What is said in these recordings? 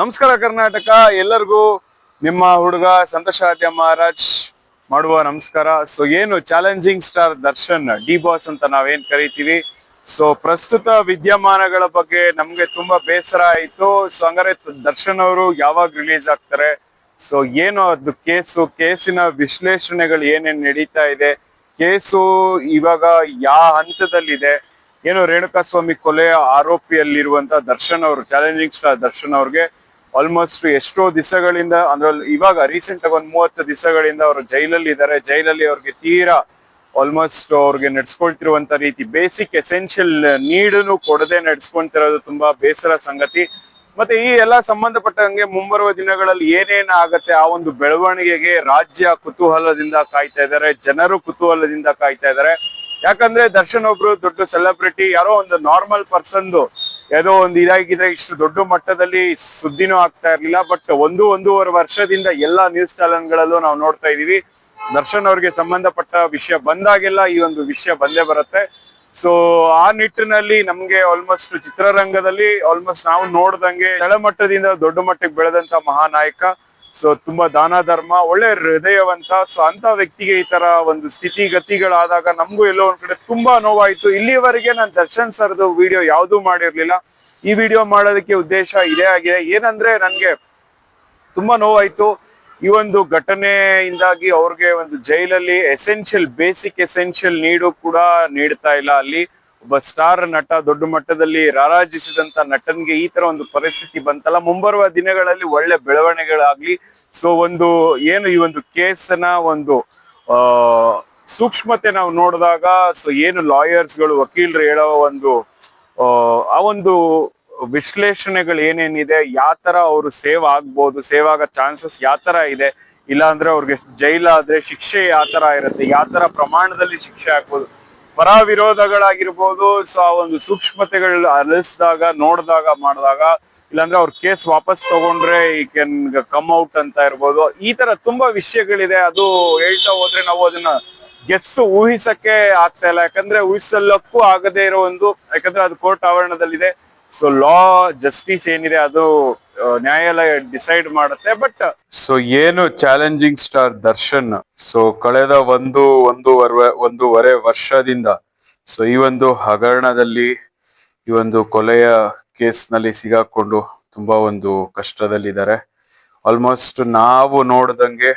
ನಮಸ್ಕಾರ ಕರ್ನಾಟಕ, ಎಲ್ಲರಿಗೂ ನಿಮ್ಮ ಹುಡುಗ ಸಂತೋಷ ಮಹಾರಾಜ್ ಮಾಡುವ ನಮಸ್ಕಾರ. ಸೊ ಏನು challenging star Darshan D boss ಅಂತ ನಾವೇನ್ ಕರಿತೀವಿ? ಸೊ ಪ್ರಸ್ತುತ ವಿದ್ಯಮಾನಗಳ ಬಗ್ಗೆ ನಮ್ಗೆ ತುಂಬಾ ಬೇಸರ ಆಯ್ತು. ಸೊ ಹಂಗಾರೆ ದರ್ಶನ್ ಅವರು ಯಾವಾಗ ರಿಲೀಸ್ ಆಗ್ತಾರೆ? ಸೊ ಏನು ಅದು ಕೇಸು ಕೇಸಿನ ವಿಶ್ಲೇಷಣೆಗಳು ಏನೇನ್ ನಡೀತಾ ಇದೆ? ಕೇಸು ಇವಾಗ ಯಾವ ಹಂತದಲ್ಲಿದೆ? ಏನು ರೇಣುಕಾಸ್ವಾಮಿ ಕೊಲೆ ಆರೋಪಿಯಲ್ಲಿರುವಂತ ದರ್ಶನ್ ಅವರು ಚಾಲೆಂಜಿಂಗ್ ಸ್ಟಾರ್ ದರ್ಶನ್ ಅವ್ರಿಗೆ ಆಲ್ಮೋಸ್ಟ್ ಎಷ್ಟೋ ದಿವಸಗಳಿಂದ ಅಂದ್ರೆ ಇವಾಗ ರೀಸೆಂಟ್ ಆಗಿ ಒಂದ್ ಮೂವತ್ತು ದಿವಸಗಳಿಂದ ಅವರು ಜೈಲಲ್ಲಿ ಇದ್ದಾರೆ ಜೈಲಲ್ಲಿ ಅವ್ರಿಗೆ ತೀರಾ ಆಲ್ಮೋಸ್ಟ್ ಅವ್ರಿಗೆ ನಡ್ಸ್ಕೊಳ್ತಿರುವಂತ ರೀತಿ ಬೇಸಿಕ್ ಎಸೆನ್ಷಿಯಲ್ ನೀಡನ್ನು ಕೊಡದೆ ನಡ್ಸ್ಕೊಂತಿರೋದು ತುಂಬಾ ಬೇಸರ ಸಂಗತಿ. ಮತ್ತೆ ಈ ಎಲ್ಲಾ ಸಂಬಂಧಪಟ್ಟಂಗೆ ಮುಂಬರುವ ದಿನಗಳಲ್ಲಿ ಏನೇನ್ ಆಗತ್ತೆ, ಆ ಒಂದು ಬೆಳವಣಿಗೆಗೆ ರಾಜ್ಯ ಕುತೂಹಲದಿಂದ ಕಾಯ್ತಾ ಇದ್ದಾರೆ ಜನರು ಕುತೂಹಲದಿಂದ ಕಾಯ್ತಾ ಇದ್ದಾರೆ ಯಾಕಂದ್ರೆ ದರ್ಶನ್ ಒಬ್ರು ದೊಡ್ಡ ಸೆಲೆಬ್ರಿಟಿ ಯಾರೋ ಒಂದು ನಾರ್ಮಲ್ ಪರ್ಸನ್ದು ಏನೋ ಒಂದು ಇದಾಗಿದ್ರೆ ಇಷ್ಟು ದೊಡ್ಡ ಮಟ್ಟದಲ್ಲಿ ಸುದ್ದಿನೂ ಆಗ್ತಾ ಇರ್ಲಿಲ್ಲ ಬಟ್ ಒಂದು ಒಂದೂವರೆ ವರ್ಷದಿಂದ ಎಲ್ಲಾ ನ್ಯೂಸ್ ಚಾನೆಲ್ಗಳಲ್ಲೂ ನಾವು ನೋಡ್ತಾ ಇದೀವಿ ದರ್ಶನ್ ಅವ್ರಿಗೆ ಸಂಬಂಧಪಟ್ಟ ವಿಷಯ ಬಂದಾಗೆಲ್ಲ ಈ ಒಂದು ವಿಷಯ ಬಂದೇ ಬರುತ್ತೆ. ಸೊ ಆ ನಿಟ್ಟಿನಲ್ಲಿ ನಮ್ಗೆ ಆಲ್ಮೋಸ್ಟ್ ಚಿತ್ರರಂಗದಲ್ಲಿ ಆಲ್ಮೋಸ್ಟ್ ನಾವು ನೋಡ್ದಂಗೆ ಕೆಳಮಟ್ಟದಿಂದ ದೊಡ್ಡ ಮಟ್ಟಕ್ಕೆ ಬೆಳೆದಂತ ಮಹಾನಾಯಕ. ಸೊ ತುಂಬಾ ದಾನ ಧರ್ಮ, ಒಳ್ಳೆ ಹೃದಯವಂತ. ಸೊ ಅಂತ ವ್ಯಕ್ತಿಗೆ ಈ ತರ ಒಂದು ಸ್ಥಿತಿಗತಿಗಳಾದಾಗ ನಮಗೂ ಎಲ್ಲೋ ಒಂದ್ ಕಡೆ ತುಂಬಾ ನೋವಾಯ್ತು. ಇಲ್ಲಿವರೆಗೆ ನಾನು ದರ್ಶನ್ ಸರ್ದು ವಿಡಿಯೋ ಯಾವ್ದು ಮಾಡಿರ್ಲಿಲ್ಲ. ಈ ವಿಡಿಯೋ ಮಾಡೋದಕ್ಕೆ ಉದ್ದೇಶ ಇದೇ ಆಗಿದೆ. ಏನಂದ್ರೆ ನನ್ಗೆ ತುಂಬಾ ನೋವಾಯ್ತು. ಈ ಒಂದು ಘಟನೆಯಿಂದಾಗಿ ಅವ್ರಿಗೆ ಒಂದು ಜೈಲಲ್ಲಿ ಎಸೆನ್ಷಿಯಲ್ ಬೇಸಿಕ್ ಎಸೆನ್ಷಿಯಲ್ ನೀಡು ಕೂಡ ನೀಡ್ತಾ ಇಲ್ಲ ಅಲ್ಲಿ. ಒಬ್ಬ ಸ್ಟಾರ್ ನಟ ದೊಡ್ಡ ಮಟ್ಟದಲ್ಲಿ ರಾರಾಜಿಸಿದಂತ ನಟನ್ಗೆ ಈ ತರ ಒಂದು ಪರಿಸ್ಥಿತಿ ಬಂತಲ್ಲ. ಮುಂಬರುವ ದಿನಗಳಲ್ಲಿ ಒಳ್ಳೆ ಬೆಳವಣಿಗೆಗಳಾಗ್ಲಿ. ಸೊ ಒಂದು ಏನು ಈ ಒಂದು ಕೇಸನ ಒಂದು ಸೂಕ್ಷ್ಮತೆ ನಾವು ನೋಡಿದಾಗ ಸೊ ಏನು ಲಾಯರ್ಸ್ಗಳು ವಕೀಲರು ಹೇಳೋ ಒಂದು ಆ, ಒಂದು ವಿಶ್ಲೇಷಣೆಗಳು ಏನೇನಿದೆ ಯಾವ ತರ ಅವರು ಸೇವ್ ಆಗ್ಬೋದು ಸೇವ್ ಆಗೋ ಚಾನ್ಸಸ್ ಯಾವ ತರ ಇದೆ ಇಲ್ಲಾಂದ್ರೆ ಅವ್ರಿಗೆ ಜೈಲಾದ್ರೆ ಶಿಕ್ಷೆ ಯಾವ ತರ ಇರುತ್ತೆ ಯಾವ ತರ ಪ್ರಮಾಣದಲ್ಲಿ ಶಿಕ್ಷೆ ಹಾಕ್ಬೋದು ಪರ ವಿರೋಧಗಳಾಗಿರ್ಬೋದು ಸೊ ಆ ಒಂದು ಸೂಕ್ಷ್ಮತೆಗಳು ಅಲಿಸಿದಾಗ ನೋಡಿದಾಗ, ಮಾಡಿದಾಗ, ಇಲ್ಲಾಂದ್ರೆ ಅವ್ರ ಕೇಸ್ ವಾಪಸ್ ತಗೊಂಡ್ರೆ ಈ ಕ್ಯಾನ್ ಕಮ್ ಔಟ್ ಅಂತ ಇರ್ಬೋದು. ಈ ತರ ತುಂಬಾ ವಿಷಯಗಳಿದೆ. ಅದು ಹೇಳ್ತಾ ಹೋದ್ರೆ ನಾವು ಅದನ್ನ ಗೆಸ್ ಊಹಿಸಕ್ಕೆ ಆಗ್ತಾ ಇಲ್ಲ. ಯಾಕಂದ್ರೆ ಊಹಿಸಲಕ್ಕೂ ಆಗದೇ ಇರೋ ಒಂದು, ಯಾಕಂದ್ರೆ ಅದು ಕೋರ್ಟ್ ಆವರಣದಲ್ಲಿದೆ. ಸೊ ಲಾ ಜಸ್ಟಿಸ್ ಏನಿದೆ, ಅದು ನ್ಯಾಯಾಲಯ ಡಿಸೈಡ್ ಮಾಡುತ್ತೆ, ಬಟ್ ಸೊ ಏನು ಚಾಲೆಂಜಿಂಗ್ ಸ್ಟಾರ್ ದರ್ಶನ್? ಸೊ ಕಳೆದ ಒಂದು, ಒಂದೂವರೆ ಒಂದೂವರೆ ವರ್ಷದಿಂದ ಸೊ ಈ ಒಂದು ಹಗರಣದಲ್ಲಿ, ಈ ಒಂದು ಕೊಲೆಯ ಕೇಸ್ನಲ್ಲಿ ಸಿಗಾಕೊಂಡು ತುಂಬಾ ಒಂದು ಕಷ್ಟದಲ್ಲಿದ್ದಾರೆ. ಆಲ್ಮೋಸ್ಟ್ ನಾವು ನೋಡ್ದಂಗೆ,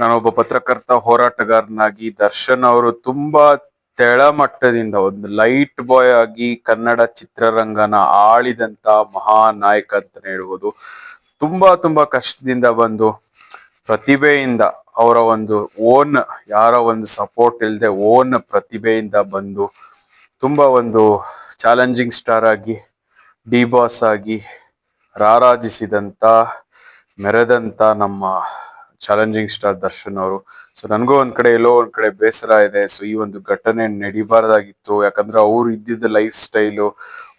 ನಾನೊಬ್ಬ ಪತ್ರಕರ್ತ ಹೋರಾಟಗಾರನಾಗಿ ದರ್ಶನ್ ಅವರು ತುಂಬಾ ತೆಳಮಟ್ಟದಿಂದ ಒಂದು ಲೈಟ್ ಬಾಯ್ ಆಗಿ ಕನ್ನಡ ಚಿತ್ರರಂಗನ ಆಳಿದಂತ ಮಹಾನಾಯಕ ಅಂತ ಹೇಳ್ಬೋದು. ತುಂಬಾ ತುಂಬಾ ಕಷ್ಟದಿಂದ ಬಂದು ಪ್ರತಿಭೆಯಿಂದ ಅವರ ಒಂದು ಓನ್ ಯಾರ ಒಂದು ಸಪೋರ್ಟ್ ಇಲ್ಲದೆ ಓನ್ ಪ್ರತಿಭೆಯಿಂದ ಬಂದು ತುಂಬಾ ಒಂದು ಚಾಲೆಂಜಿಂಗ್ ಸ್ಟಾರ್ ಆಗಿ ಡಿ ಬಾಸ್ ಆಗಿ ರಾರಾಜಿಸಿದಂತ, ಮೆರೆದಂತ ನಮ್ಮ ಚಾಲೆಂಜಿಂಗ್ ಸ್ಟಾರ್ ದರ್ಶನ್ ಅವರು. ಸೊ ನನಗೂ ಒಂದ್ ಕಡೆ ಎಲ್ಲೋ ಒಂದ್ ಕಡೆ ಬೇಸರ ಇದೆ. ಸೊ ಈ ಒಂದು ಘಟನೆ ನಡಿಬಾರ್ದಾಗಿತ್ತು. ಯಾಕಂದ್ರೆ ಅವ್ರು ಇದ್ದಿದ್ದ ಲೈಫ್ ಸ್ಟೈಲು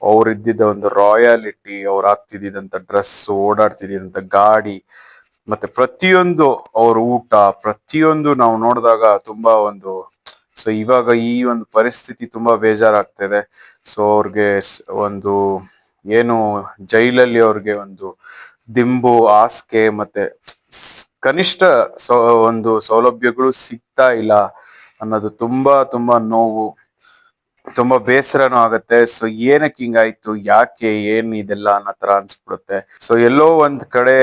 ಅವ್ರು ಇದ್ದಿದ್ದ ಒಂದು ರಾಯಾಲಿಟಿ ಅವ್ರು ಹಾಕ್ತಿದ್ದಂತ ಡ್ರೆಸ್ ಓಡಾಡ್ತಿದ್ದಂತ ಗಾಡಿ, ಮತ್ತೆ ಪ್ರತಿಯೊಂದು ಅವ್ರ ಊಟ, ಪ್ರತಿಯೊಂದು ನಾವು ನೋಡಿದಾಗ ತುಂಬಾ ಒಂದು ಸೊ ಇವಾಗ ಈ ಒಂದು ಪರಿಸ್ಥಿತಿ ತುಂಬಾ ಬೇಜಾರಾಗ್ತಿದೆ ಸೊ ಅವ್ರಿಗೆ ಒಂದು ಏನು, ಜೈಲಲ್ಲಿ ಅವ್ರಿಗೆ ಒಂದು ದಿಂಬು ಆಸ್ಕೆ ಮತ್ತೆ ಕನಿಷ್ಠ ಒಂದು ಸೌಲಭ್ಯಗಳು ಸಿಗ್ತಾ ಇಲ್ಲ ಅನ್ನೋದು ತುಂಬಾ ತುಂಬಾ ನೋವು, ತುಂಬಾ ಬೇಸರನೂ ಆಗತ್ತೆ. ಸೊ ಏನಕ್ಕೆ ಹಿಂಗಾಯ್ತು? ಯಾಕೆ? ಏನ್ ಇದೆಲ್ಲ ಅನ್ನೋ ತರ ಅನ್ಸ್ಬಿಡುತ್ತೆ. ಸೊ ಎಲ್ಲೋ ಒಂದ್ ಕಡೆ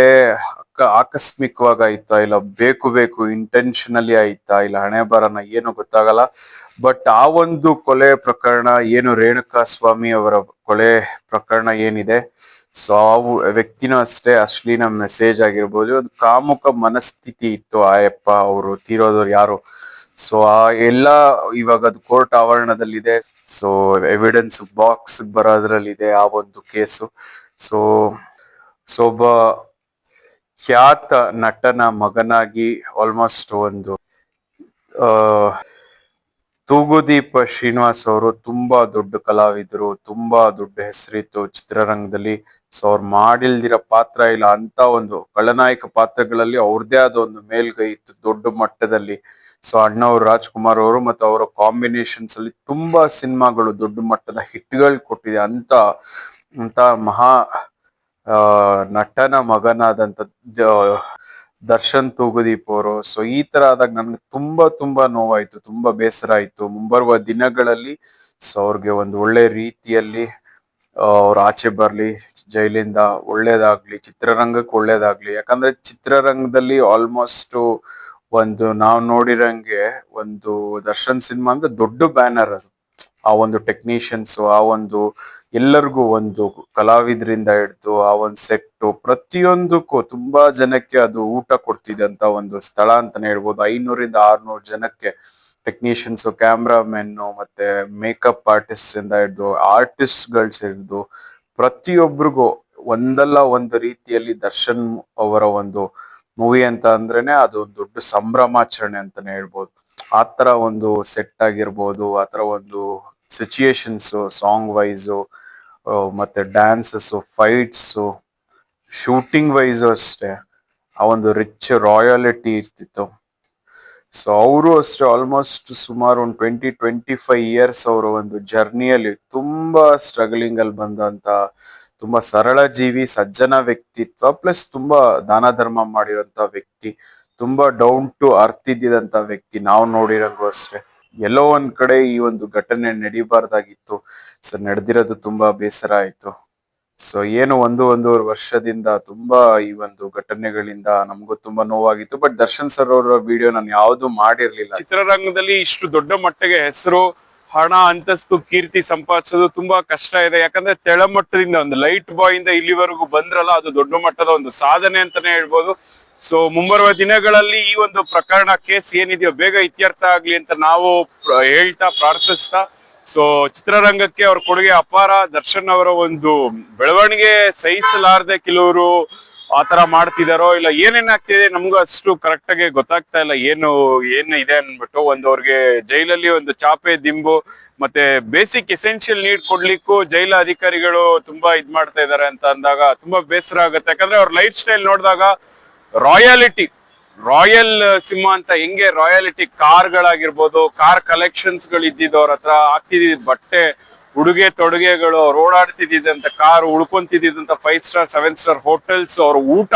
ಆಕಸ್ಮಿಕವಾಗಿ ಆಯ್ತಾ ಇಲ್ಲ. ಬೇಕು ಬೇಕು ಇಂಟೆನ್ಷನಲಿ ಆಯ್ತಾ ಇಲ್ಲ. ಹಣೆ ಬರನ ಏನು ಗೊತ್ತಾಗಲ್ಲ. ಬಟ್ ಆ ಒಂದು ಕೊಲೆ ಪ್ರಕರಣ ಏನು ರೇಣುಕಾ ಸ್ವಾಮಿ ಅವರ ಕೊಲೆ ಪ್ರಕರಣ ಏನಿದೆ? ಸೊ ಅವು ವು- ವ್ಯಕ್ತಿನೂ ಅಷ್ಟೇ, ಅಶ್ಲೀನ ಮೆಸೇಜ್ ಆಗಿರ್ಬೋದು. ಒಂದು ಕಾಮುಕ ಮನಸ್ಥಿತಿ ಇತ್ತು ಆಯಪ್ಪ ಅವರು, ತೀರೋದವ್ರು ಯಾರು. ಸೊ ಆ ಎಲ್ಲ ಇವಾಗ ಅದು ಕೋರ್ಟ್ ಆವರಣದಲ್ಲಿದೆ. ಸೊ ಎವಿಡೆನ್ಸ್ ಬಾಕ್ಸ್ ಬರೋದ್ರಲ್ಲಿದೆ ಆ ಒಂದು ಕೇಸು ಸೊ ಸೊ ಒಬ್ಬ ಖ್ಯಾತ ನಟನ ಮಗನಾಗಿ ಆಲ್ಮೋಸ್ಟ್ ಒಂದು ತೂಗುದೀಪ ಶ್ರೀನಿವಾಸ್ ಅವರು ತುಂಬಾ ದೊಡ್ಡ ಕಲಾವಿದರು, ತುಂಬಾ ದೊಡ್ಡ ಹೆಸರಿತ್ತು ಚಿತ್ರರಂಗದಲ್ಲಿ. ಸೊ ಅವ್ರು ಮಾಡಿಲ್ದಿರೋ ಪಾತ್ರ ಇಲ್ಲ ಅಂತ ಒಂದು ಖಳನಾಯಕ ಪಾತ್ರಗಳಲ್ಲಿ ಅವ್ರದೇ ಆದ ಒಂದು ಮೇಲ್ಗೈ ಇತ್ತು ದೊಡ್ಡ ಮಟ್ಟದಲ್ಲಿ. ಸೊ ಅಣ್ಣವ್ರು ರಾಜ್ಕುಮಾರ್ ಅವರು ಮತ್ತು ಅವರ ಕಾಂಬಿನೇಷನ್ಸ್ ಅಲ್ಲಿ ತುಂಬಾ ಸಿನಿಮಾಗಳು ದೊಡ್ಡ ಮಟ್ಟದ ಹಿಟ್ಗಳು ಕೊಟ್ಟಿದೆ. ಅಂತ ಅಂತ ಮಹಾ ನಟನ ಮಗನಾದಂತ ದರ್ಶನ್ ತೂಗುದೀಪ್ ಅವರು. ಸೊ ಈ ತರ ಆದಾಗ ನನ್ಗೆ ತುಂಬಾ ತುಂಬಾ ನೋವಾಯ್ತು, ತುಂಬಾ ಬೇಸರ ಆಯ್ತು. ಮುಂಬರುವ ದಿನಗಳಲ್ಲಿ, ಸೊ, ಅವ್ರಿಗೆ ಒಂದು ಒಳ್ಳೆ ರೀತಿಯಲ್ಲಿ ಅವ್ರ ಆಚೆ ಬರ್ಲಿ, ಜೈಲಿಂದ ಒಳ್ಳೇದಾಗ್ಲಿ, ಚಿತ್ರರಂಗಕ್ಕೆ ಒಳ್ಳೇದಾಗ್ಲಿ. ಯಾಕಂದ್ರೆ ಚಿತ್ರರಂಗದಲ್ಲಿ ಆಲ್ಮೋಸ್ಟ್ ಒಂದು ನಾವು ನೋಡಿರಂಗೆ ಒಂದು ದರ್ಶನ್ ಸಿನಿಮಾ ಅಂದ್ರೆ ದೊಡ್ಡ ಬ್ಯಾನರ್ ಅದು. ಆ ಒಂದು ಟೆಕ್ನಿಷಿಯನ್ಸ್ ಆ ಒಂದು ಎಲ್ಲರಿಗೂ ಒಂದು ಕಲಾವಿದರಿಂದ ಹಿಡ್ದು ಆ ಒಂದು ಸೆಟ್ಟು ಪ್ರತಿಯೊಂದಕ್ಕೂ ತುಂಬಾ ಜನಕ್ಕೆ ಅದು ಊಟ ಕೊಡ್ತಿದ್ದಂತ ಒಂದು ಸ್ಥಳ ಅಂತಾನೆ ಹೇಳ್ಬೋದು. ಐನೂರಿಂದ ಆರ್ನೂರು ಜನಕ್ಕೆ ಟೆಕ್ನಿಷಿಯನ್ಸ್ ಕ್ಯಾಮ್ರಾಮೆನ್ ಮತ್ತೆ ಮೇಕಪ್ ಆರ್ಟಿಸ್ಟ್ ಇಂದ ಹಿಡಿದು ಆರ್ಟಿಸ್ಟ್ ಗಳ್ಸ್ ಹಿಡ್ದು ಪ್ರತಿಯೊಬ್ಬರಿಗೂ ಒಂದಲ್ಲ ಒಂದು ರೀತಿಯಲ್ಲಿ ದರ್ಶನ್ ಅವರ ಒಂದು ಮೂವಿ ಅಂತ ಅಂದ್ರೇನೆ ಅದು ದೊಡ್ಡ ಸಂಭ್ರಮಾಚರಣೆ ಅಂತಾನೆ ಹೇಳ್ಬೋದು. ಆ ತರ ಒಂದು ಸೆಟ್ ಆಗಿರ್ಬೋದು, ಆ ತರ ಒಂದು ಸಿಚುಯೇಷನ್ಸ್ ಸಾಂಗ್ ವೈಸ್ ಮತ್ತೆ ಡ್ಯಾನ್ಸಸ್ ಫೈಟ್ಸ್ ಶೂಟಿಂಗ್ ವೈಸು ಅಷ್ಟೇ. ಆ ಒಂದು ರಿಚ್ ರಾಯಾಲಿಟಿ ಇರ್ತಿತ್ತು. ಸೊ ಅವರು ಅಷ್ಟೇ ಆಲ್ಮೋಸ್ಟ್ ಸುಮಾರು ಒಂದು ಟ್ವೆಂಟಿ ಟ್ವೆಂಟಿ ಫೈವ್ ಇಯರ್ಸ್ ಅವರ ಒಂದು ಜರ್ನಿಯಲ್ಲಿ ತುಂಬಾ ಸ್ಟ್ರಗಲಿಂಗ್ ಅಲ್ಲಿ ಬಂದಂತ, ತುಂಬಾ ಸರಳ ಜೀವಿ, ಸಜ್ಜನ ವ್ಯಕ್ತಿತ್ವ ಪ್ಲಸ್ ತುಂಬಾ ದಾನ ಧರ್ಮ ಮಾಡಿರೋಂತ ವ್ಯಕ್ತಿ, ತುಂಬಾ ಡೌನ್ ಟು ಅರ್ತ್ ಇದ್ದಿದಂತ ವ್ಯಕ್ತಿ ನಾವು ನೋಡಿರಂಗು ಅಷ್ಟೇ. ಎಲ್ಲೋ ಒಂದ್ ಕಡೆ ಈ ಒಂದು ಘಟನೆ ನಡಿಬಾರ್ದಾಗಿತ್ತು. ಸೊ ನಡೆದಿರೋದು ತುಂಬಾ ಬೇಸರ ಆಯ್ತು. ಸೊ ಏನು ಒಂದು ಒಂದೂವರೆ ವರ್ಷದಿಂದ ತುಂಬಾ ಈ ಒಂದು ಘಟನೆಗಳಿಂದ ನಮಗೂ ತುಂಬಾ ನೋವಾಗಿತ್ತು. ಬಟ್ ದರ್ಶನ್ ಸರ್ ಅವರ ವಿಡಿಯೋ ನಾನು ಯಾವ್ದು ಮಾಡಿರ್ಲಿಲ್ಲ. ಚಿತ್ರರಂಗದಲ್ಲಿ ಇಷ್ಟು ದೊಡ್ಡ ಮಟ್ಟಿಗೆ ಹೆಸರು, ಹಣ, ಅಂತಸ್ತು, ಕೀರ್ತಿ ಸಂಪಾದಿಸೋದು ತುಂಬಾ ಕಷ್ಟ ಇದೆ. ಯಾಕಂದ್ರೆ ತೆಳಮಟ್ಟದಿಂದ ಒಂದು ಲೈಟ್ ಬಾಯ್ ಇಂದ ಇಲ್ಲಿವರೆಗೂ ಬಂದ್ರಲ್ಲ, ಅದು ದೊಡ್ಡ ಮಟ್ಟದ ಒಂದು ಸಾಧನೆ ಅಂತಾನೆ ಹೇಳ್ಬೋದು. ಸೊ ಮುಂಬರುವ ದಿನಗಳಲ್ಲಿ ಈ ಒಂದು ಪ್ರಕರಣ ಕೇಸ್ ಏನಿದೆಯೋ ಬೇಗ ಇತ್ಯರ್ಥ ಆಗ್ಲಿ ಅಂತ ನಾವು ಹೇಳ್ತಾ ಪ್ರಾರ್ಥಿಸ್ತಾ ಸೊ ಚಿತ್ರರಂಗಕ್ಕೆ ಅವ್ರ ಕೊಡುಗೆ ಅಪಾರ. ದರ್ಶನ್ ಅವರ ಒಂದು ಬೆಳವಣಿಗೆ ಸಹಿಸಲಾರದೆ ಕೆಲವರು ಆತರ ಮಾಡ್ತಿದಾರೋ ಇಲ್ಲ ಏನೇನಾಗ್ತಿದೆ ನಮ್ಗೂ ಅಷ್ಟು ಕರೆಕ್ಟ್ ಆಗಿ ಗೊತ್ತಾಗ್ತಾ ಇಲ್ಲ. ಏನು ಏನು ಇದೆ ಅನ್ಬಿಟ್ಟು ಒಂದು ಅವ್ರಿಗೆ ಜೈಲಲ್ಲಿ ಒಂದು ಚಾಪೆ, ದಿಂಬು ಮತ್ತೆ ಬೇಸಿಕ್ ಎಸೆನ್ಷಿಯಲ್ ನೀಡ್ ಕೊಡ್ಲಿಕ್ಕೂ ಜೈಲ ಅಧಿಕಾರಿಗಳು ತುಂಬಾ ಇದ್ ಮಾಡ್ತಾ ಇದಾರೆ ಅಂತ ಅಂದಾಗ ತುಂಬಾ ಬೇಸರ ಆಗುತ್ತೆ. ಯಾಕಂದ್ರೆ ಅವ್ರ ಲೈಫ್ ಸ್ಟೈಲ್ ನೋಡಿದಾಗ ರಾಯಾಲಿಟಿ ರಾಯಲ್ ಸಿಂಹ ಅಂತ ಹೆಂಗೆ ರಾಯಲಿಟಿ ಕಾರ್ಗಳಾಗಿರ್ಬೋದು, ಕಾರ್ ಕಲೆಕ್ಷನ್ಸ್ಗಳು ಇದ್ದಿದ್ದು ಅವ್ರ ಹತ್ರ ಆಗ್ತಿದ್ದ ಬಟ್ಟೆ, ಉಡುಗೆ ತೊಡುಗೆಗಳು, ಅವ್ರು ಓಡಾಡ್ತಿದ್ದಂತ car ಉಳ್ಕೊಂತಿದ್ದಂತ five star seven star hotels ಅವ್ರ ಊಟ,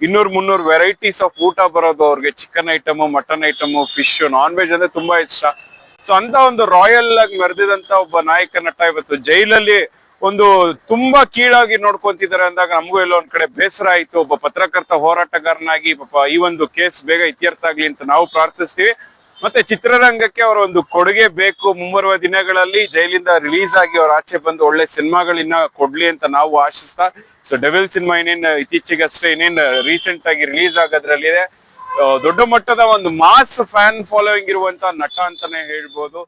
ಇನ್ನೂರ್ ಮುನ್ನೂರ್ ವೆರೈಟೀಸ್ ಆಫ್ ಊಟ ಬರೋದು ಅವ್ರಿಗೆ. Chicken item mutton item fish non veg ಅಂದ್ರೆ ತುಂಬಾ ಇಷ್ಟ. ಸೊ ಅಂತ ಒಂದು ರಾಯಲ್ ಆಗಿ ಮೆರೆದಿದಂತ ಒಬ್ಬ ನಾಯಕ ನಟ ಇವತ್ತು ಜೈಲಲ್ಲಿ ಒಂದು ತುಂಬಾ ಕೀಳಾಗಿ ನೋಡ್ಕೊಂತಿದ್ದಾರೆ ಅಂದಾಗ ನಮಗೂ ಎಲ್ಲೋ ಒಂದ್ ಕಡೆ ಬೇಸರ ಆಯ್ತು. ಒಬ್ಬ ಪತ್ರಕರ್ತ ಹೋರಾಟಗಾರನಾಗಿ, ಪಾಪ ಈ ಒಂದು ಕೇಸ್ ಬೇಗ ಇತ್ಯರ್ಥ ಆಗ್ಲಿ ಅಂತ ನಾವು ಪ್ರಾರ್ಥಿಸ್ತೀವಿ. ಮತ್ತೆ ಚಿತ್ರರಂಗಕ್ಕೆ ಅವರ ಒಂದು ಕೊಡುಗೆ ಬೇಕು. ಮುಂಬರುವ ದಿನಗಳಲ್ಲಿ ಜೈಲಿಂದ ರಿಲೀಸ್ ಆಗಿ ಅವ್ರ ಆಚೆ ಬಂದು ಒಳ್ಳೆ ಸಿನಿಮಾಗಳನ್ನ ಕೊಡ್ಲಿ ಅಂತ ನಾವು ಆಶಿಸ್ತಾ, ಸೊ ಡೆವಿಲ್ ಸಿನಿಮಾ ಇನ್ನೇನ್ ಇತ್ತೀಚೆಗಷ್ಟೇ ಇನ್ನೇನ್ ರೀಸೆಂಟ್ ಆಗಿ ರಿಲೀಸ್ ಆಗೋದ್ರಲ್ಲಿದೆ ದೊಡ್ಡ ಮಟ್ಟದ ಒಂದು ಮಾಸ್ ಫ್ಯಾನ್ ಫಾಲೋಯಿಂಗ್ ಇರುವಂತ ನಟ ಅಂತಾನೆ ಹೇಳ್ಬೋದು.